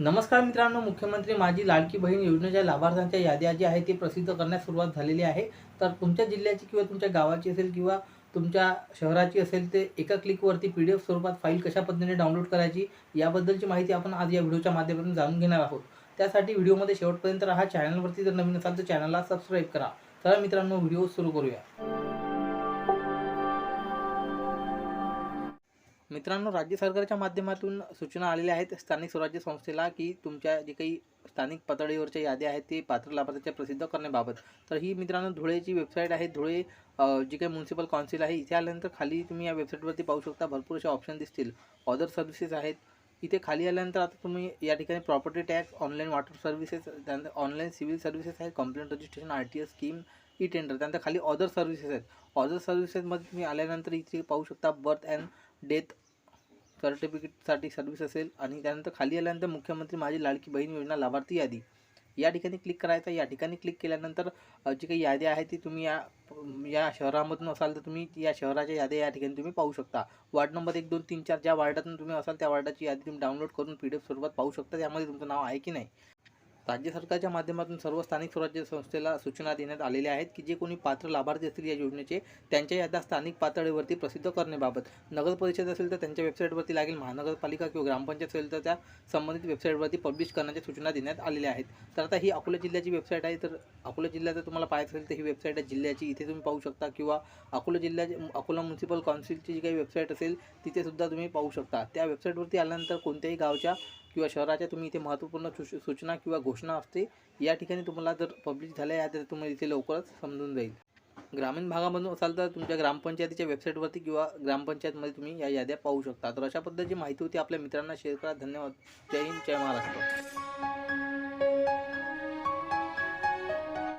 नमस्कार मित्रांनो मुख्यमंत्री माझी लाडकी बहीण योजनेच्या लाभार्थ्यांच्या याद्या जी आहे ती प्रसिद्ध करण्यास सुरुवात झालेली आहे. तर तुमच्या जिल्ह्याची किंवा तुमच्या गावाची असेल किंवा तुमच्या शहराची असेल ते एका क्लिकवरती पी डी एफ स्वरूपात फाईल कशा पद्धतीने डाउनलोड करायची याबद्दलची माहिती आपण आज या व्हिडिओच्या माध्यमातून जाणून घेणार आहोत. त्यासाठी व्हिडिओमध्ये शेवटपर्यंत राहा. चॅनलवरती जर नवीन असाल तर चॅनलला सबस्क्राईब करा. चला मित्रांनो व्हिडिओ सुरू करूया. मित्रांनो राज्य सरकारच्या माध्यमातून सूचना आलेल्या आहेत स्थानिक स्वराज्य संस्थेला की तुमच्या जे काही स्थानिक पातळीवरच्या याद्या आहेत ते पात्र लाभार्थ्याच्या प्रसिद्ध करण्याबाबत. तर ही मित्रांनो धुळेची वेबसाईट आहे. धुळे जी काही म्युन्सिपल काउन्सिल आहे इथे आल्यानंतर खाली तुम्ही या वेबसाईटवरती पाहू शकता. भरपूर असे ऑप्शन दिसतील. अदर सर्व्हिसेस आहेत. इथे खाली आल्यानंतर आता तुम्ही या ठिकाणी property tax online water services त्यानंतर ऑनलाईन सिव्हिल सर्व्हिसेस आहे complaint registration R T S scheme e tender त्यानंतर खाली अदर सर्व्हिसेस आहेत. अदर सर्व्हिसेसमध्ये तुम्ही आल्यानंतर इथे पाहू शकता बर्थ अँड डेथ सर्टिफिकेटसाठी सर्व्हिस असेल आणि त्यानंतर खाली आल्यानंतर मुख्यमंत्री माझी लाडकी बहीण योजना लाभार्थी यादी. या ठिकाणी क्लिक करायचं या ठिकाणी क्लिक केल्यानंतर जी काही यादी आहे ती तुम्ही या या शहरामधून असाल तर तुम्ही या शहराच्या याद्या या ठिकाणी तुम्ही पाहू शकता. वार्ड नंबर एक दोन तीन चार ज्या वार्डातून तुम्ही असाल त्या वार्डाची यादी तुम्ही डाउनलोड करून पी डी एफ स्वरूपात पाहू शकता. त्यामध्ये तुमचं नाव आहे की नाही? राज्य सरकारच्या माध्यमातून सर्व स्थानिक स्वराज्य संस्थेला सूचना देण्यात आलेल्या आहेत की जे कोणी पात्र लाभार्थी असतील या योजनेचे त्यांच्या याद्या स्थानिक पातळीवरती प्रसिद्ध करण्याबाबत. नगर परिषद असेल तर त्यांच्या वेबसाईटवरती लागेल महानगरपालिका किंवा ग्रामपंचायत असेल तर त्या संबंधित वेबसाईटवरती पब्लिश करण्याच्या सूचना देण्यात आलेल्या आहेत. तर आता ही अकोला जिल्ह्याची वेबसाईट आहे तर अकोला जिल्ह्याचं तुम्हाला पाहायचं असेल तर ही वेबसाईट आहे जिल्ह्याची. इथे तुम्ही पाहू शकता किंवा अकोला जिल्ह्याची अकोला म्युन्सिपल काउन्सिलची जी काही वेबसाईट असेल तिथेसुद्धा तुम्ही पाहू शकता. त्या वेबसाईटवरती आल्यानंतर कोणत्याही गावच्या किंवा शहराच्या तुम्ही इथे महत्त्वपूर्ण सूचना किंवा घोषणा असते या ठिकाणी तुम्हाला जर पब्लिश झाल्या आहे तर तुम्हाला इथे लवकरच समजून जाईल. ग्रामीण भागामधून असाल तर तुमच्या ग्रामपंचायतीच्या वेबसाईटवरती किंवा ग्रामपंचायतमध्ये तुम्ही या याद्या पाहू शकता. तर अशा पद्धतीची माहिती होती. आपल्या मित्रांना शेअर करा. धन्यवाद. जय हिंद. जय महाराष्ट्र.